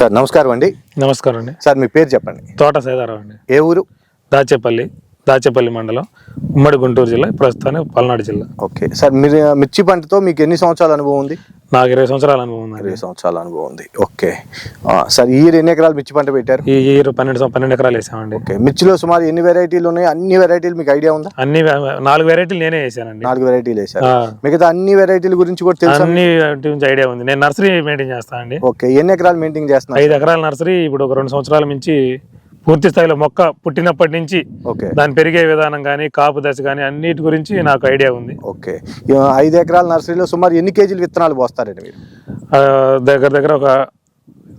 Sir నమస్కారం అండి. నమస్కారం అండి. సార్ మీ పేరు చెప్పండి. తోట సీతారావు అండి. ఏ ఊరు? దాచేపల్లి దాచేపల్లి మండలం ఉమ్మడి గుంటూరు జిల్లా ప్రస్తుతానికి పల్నాడు జిల్లా. ఓకే. సార్ మీరు మిర్చి పంటతో మీకు ఎన్ని సంవత్సరాల అనుభవం ఉంది? నాకు ఇరవై సంవత్సరాల అనుభవం ఉందండి. ఇరవై సంవత్సరాల అనుభవం ఉంది. ఓకే. సార్ ఈ ఇయర్ ఎన్ని ఎకరాలు మిర్చి పంట పెట్టారు? ఈ ఇయర్ పన్నెండు పన్నెండు ఎకరాలు వేసామండి. ఓకే. మిర్చిలో సుమారు ఎన్ని వెరైటీలు ఉన్నాయి? అన్ని వెరైటీలు మీకు ఐడియా ఉందా? అన్ని నాలుగు వెరైటీలు నేనే వేసానండి. నాలుగు వెరైటీలు వేసారు. ఆ, మిగతా అన్ని వెరైటీల గురించి కూడా తెలుసా అన్ని గురించి ఐడియా ఉంది. నేను నర్సరీ మెయింటైన్ చేస్తానండి ఓకే. ఎన్ని ఎకరాలు మెయింటైన్ చేస్తున్నారు? ఐదు ఎకరాల నర్సరీ ఇప్పుడు ఒక రెండు సంవత్సరాల నుంచి పూర్తి స్థాయిలో మొక్క పుట్టినప్పటి నుంచి ఓకే. దాని పెరిగే విధానం కానీ కాపు దశ కానీ అన్నిటి గురించి నాకు ఐడియా ఉంది. ఓకే. ఐదు ఎకరాల నర్సరీలో సుమారు ఎన్ని కేజీలు విత్తనాలు పోస్తారండి మీరు? దగ్గర దగ్గర ఒక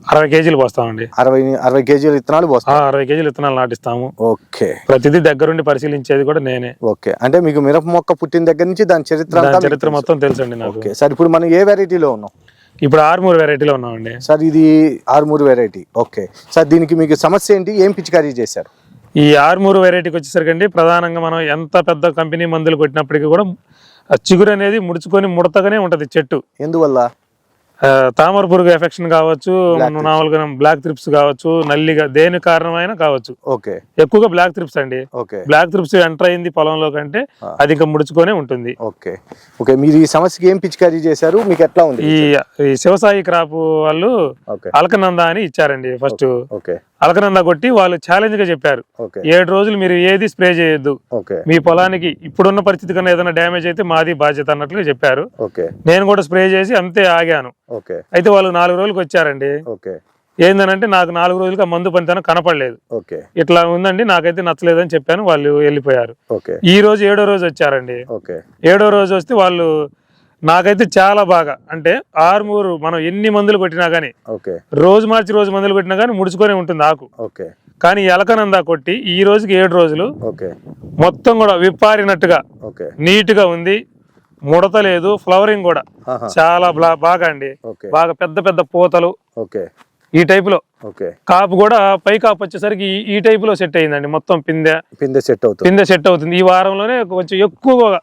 అరవై కేజీలు పోస్తామండి. అరవై అరవై కేజీల విత్తనాలు ఆ, పోస్తారు అరవై కేజీలు విత్తనాలు నాటిస్తాము. ఓకే. ప్రతిదీ దగ్గరుండి పరిశీలించేది కూడా నేనే. ఓకే. అంటే మీకు మిరప మొక్క పుట్టిన దగ్గర నుంచి దాని చరిత్ర చరిత్ర. మొత్తం తెలుసండి నాకు. ఓకే. సార్ ఇప్పుడు మనం ఏ వెరైటీలో ఉన్నాం? ఇప్పుడు ఆరుమూరు వెరైటీలో ఉన్నామండి. సార్ ఇది ఆరుమూరు వెరైటీ ఓకే. సార్ దీనికి మీకు సమస్య ఏంటి? ఏం పిచికారీ చేశారు? ఈ ఆరుమూరు వెరైటీకి వచ్చేసరికి అండి ప్రధానంగా మనం ఎంత పెద్ద కంపెనీ మందులు కొట్టినప్పటికీ కూడా చిగురు అనేది ముడుచుకొని ముడతగానే ఉంటది చెట్టు. ఎందువల్ల? తామర పురుగు ఎఫెక్షన్ కావచ్చు మామూలుగా బ్లాక్ త్రిప్స్ కావచ్చు నల్లిగా దేని కారణమైనా కావచ్చు. ఓకే. ఎక్కువగా బ్లాక్ త్రిప్స్ అండి. ఓకే. బ్లాక్ త్రిప్స్ ఎంటర్ అయింది పొలంలో కంటే అది ఇంకా ముడుచుకొనే ఉంటుంది. ఓకే. ఓకే మీరు ఈ సమస్యకి ఏం పిచికారీ చేశారు? మీకు ఎట్లా ఉంది? ఈ శివసాయి క్రాప్ వాళ్ళు అలకనంద అని ఇచ్చారండి ఫస్ట్. ఓకే. అలకనంద కొట్టి వాళ్ళు ఛాలెంజ్గా చెప్పారు. ఏడు రోజులు మీరు ఏది స్ప్రే చేయొద్దు. మీ పొలానికి ఇప్పుడున్న పరిస్థితి కన్నా ఏదైనా డ్యామేజ్ అయితే మాది బాధ్యత అన్నట్లుగా చెప్పారు. నేను కూడా స్ప్రే చేసి అంతే ఆగాను. అయితే వాళ్ళు నాలుగు రోజులకు వచ్చారండి. ఓకే. ఏందనంటే నాకు నాలుగు రోజులుగా మందు పనితనం కనపడలేదు. ఓకే. ఇట్లా ఉందండి నాకైతే నచ్చలేదని చెప్పాను వాళ్ళు వెళ్ళిపోయారు. ఓకే. ఈ రోజు ఏడో రోజు వచ్చారండి. ఓకే. ఏడో రోజు వస్తే వాళ్ళు నాకైతే చాలా బాగా. అంటే ఆరుమూరు మనం ఎన్ని మందులు కొట్టినా కానీ ఓకే. రోజు మార్చి రోజు మందులు కొట్టినా కానీ ముడుచుకొని ఉంటుంది ఆకు. ఓకే. కానీ ఎలకనందా కొట్టి ఈ రోజుకి ఏడు రోజులు ఓకే. మొత్తం కూడా విప్పారినట్టుగా ఓకే. నీట్గా ఉంది. ముడత లేదు ఫ్లవరింగ్ కూడా. చాలా బాగా అండి. ఓకే. బాగా పెద్ద పెద్ద పూతలు. ఓకే. ఈ టైప్లో ఓకే. కాపు కూడా పై కాపు వచ్చేసరికి ఈ- ఈ టైప్లో సెట్ అయిందండి మొత్తం పిందె. పిందె సెట్ అవుతుంది. పిందె సెట్ అవుతుంది. ఈ వారంలోనే కొంచెం ఎక్కువగా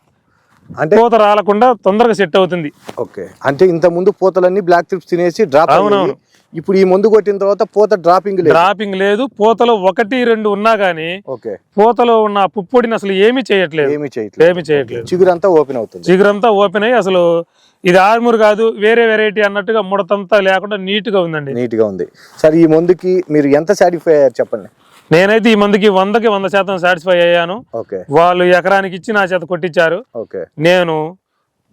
అంటే పూత రాలకుండా తొందరగా సెట్ అవుతుంది. ఓకే. అంటే ఇంత ముందు పూతలన్నీ బ్లాక్ ట్రిప్స్ తినేసి డ్రాప్ అవునవును. ఇప్పుడు ఈ మందు కొట్టిన తర్వాత పూత డ్రాపింగ్ లేదు. డ్రాపింగ్ లేదు. పూతలో ఒకటి రెండు ఉన్నా గానీ ఓకే. పూతలో ఉన్న పుప్పొడిని అసలు ఏమీ చేయట్లేదు. ఏమీ చేయట్లేదు. ఏమీ చేయట్లేదు. చిగురంతా ఓపెన్ అవుతుంది. చిగురంతా ఓపెన్ అయ్యి అసలు ఇది ఆర్మూర్ కాదు వేరే వెరైటీ అన్నట్టుగా ముడతంతా లేకుండా నీట్గా ఉందండి. నీట్గా ఉంది. సార్ ఈ మందుకి మీరు ఎంత సాటిస్ఫై అయ్యారు చెప్పండి. నేనైతే ఈ మందికి వందకి వంద శాతం సాటిస్ఫై అయ్యాను. ఓకే. వాళ్ళు ఎకరానికి ఇచ్చి నా చేత కొట్టించారు. ఓకే. నేను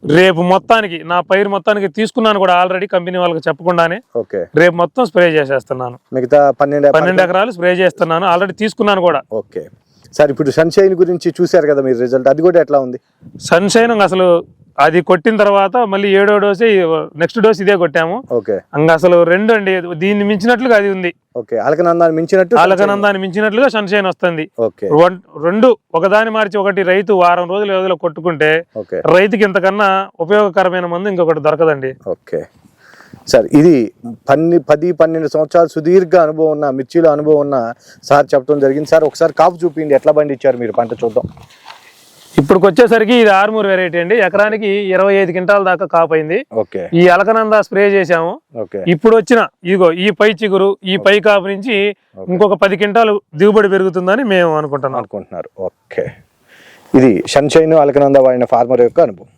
రేపు మొత్తానికి నా పైరు మొత్తానికి తీసుకున్నాను కూడా ఆల్రెడీ కంపెనీ వాళ్ళకి చెప్పకుండానే. ఓకే. రేపు మొత్తం స్ప్రే చేసేస్తున్నాను. మిగతా పన్నెండు పన్నెండు ఎకరాలు స్ప్రే చేస్తున్నాను. ఆల్రెడీ తీసుకున్నాను కూడా. ఓకే. సార్ ఇప్పుడు సన్షైన్ గురించి చూశారు కదా మీరు రిజల్ట్ అది కూడా ఎట్లా ఉంది? సన్షైన్ అసలు అది కొట్టిన తర్వాత మళ్ళీ ఏడో డోస్ నెక్స్ట్ డోస్ ఇదే కొట్టాము. ఓకే. ఇంకా అసలు రెండు అండి. దీన్ని మించినట్లుగా అది ఉంది. ఓకే. అలకనందాన్ని మించినట్టు అలకనందాన్ని మించినట్లుగా సన్షైన్ వస్తుంది. రెండు ఒకదాని మార్చి ఒకటి రైతు వారం రోజుల వ్యవధిలో కొట్టుకుంటే ఓకే. రైతుకి ఇంతకన్నా ఉపయోగకరమైన మందు ఇంకొకటి దొరకదండి. ఓకే. సార్ ఇది పన్ని పది పన్నెండు సంవత్సరాలు సుదీర్ఘ అనుభవం ఉన్న మిర్చిలో అనుభవం ఉన్న సార్ చెప్పడం జరిగింది. సార్ ఒకసారి కాపు చూపిండి ఎట్లా పండించారు మీరు? పంట చూద్దాం. ఇప్పుడు వచ్చేసరికి ఇది ఆర్మూర్ వెరైటీ అండి. ఎకరానికి ఇరవై ఐదు క్వింటాల దాకా కాపైంది ఓకే. ఈ అలకనంద స్ప్రే ఓకే. ఇప్పుడు వచ్చిన ఇగో ఈ పై చిగురు ఈ పై కాపు నుంచి ఇంకొక పది క్వింటాలు దిగుబడి పెరుగుతుందని మేము అనుకుంటున్నాం. అనుకుంటున్నారు. ఓకే. ఇది సన్షైన్ అలకనంద వాడిన ఫార్మర్ యొక్క అనుభవం.